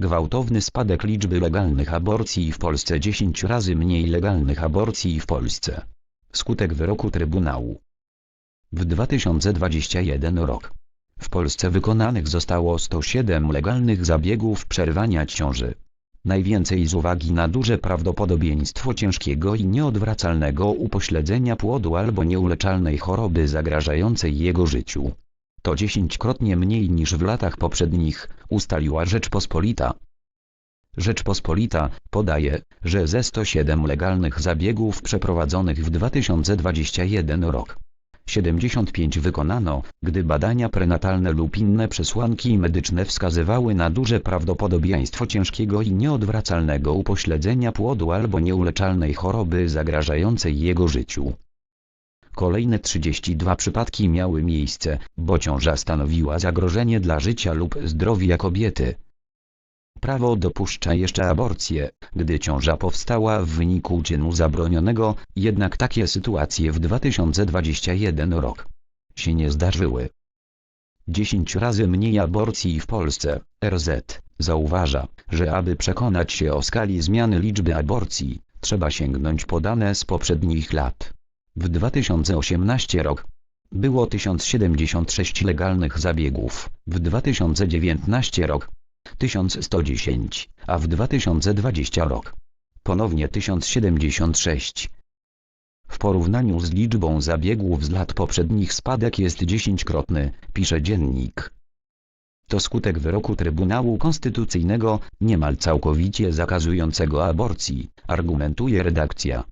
Gwałtowny spadek liczby legalnych aborcji w Polsce 10 razy mniej legalnych aborcji w Polsce. Skutek wyroku Trybunału. W 2021 rok. W Polsce wykonanych zostało 107 legalnych zabiegów przerwania ciąży. Najwięcej z uwagi na duże prawdopodobieństwo ciężkiego i nieodwracalnego upośledzenia płodu albo nieuleczalnej choroby zagrażającej jego życiu. To dziesięćkrotnie mniej niż w latach poprzednich, ustaliła Rzeczpospolita. Rzeczpospolita podaje, że ze 107 legalnych zabiegów przeprowadzonych w 2021 rok, 75 wykonano, gdy badania prenatalne lub inne przesłanki medyczne wskazywały na duże prawdopodobieństwo ciężkiego i nieodwracalnego upośledzenia płodu albo nieuleczalnej choroby zagrażającej jego życiu. Kolejne 32 przypadki miały miejsce, bo ciąża stanowiła zagrożenie dla życia lub zdrowia kobiety. Prawo dopuszcza jeszcze aborcję, gdy ciąża powstała w wyniku czynu zabronionego, jednak takie sytuacje w 2021 rok się nie zdarzyły. 10 razy mniej aborcji w Polsce, RZ, zauważa, że aby przekonać się o skali zmiany liczby aborcji, trzeba sięgnąć po dane z poprzednich lat. W 2018 rok było 1076 legalnych zabiegów, w 2019 rok 1110, a w 2020 rok ponownie 1076. W porównaniu z liczbą zabiegów z lat poprzednich spadek jest dziesięćkrotny, pisze dziennik. To skutek wyroku Trybunału Konstytucyjnego, niemal całkowicie zakazującego aborcji, argumentuje redakcja.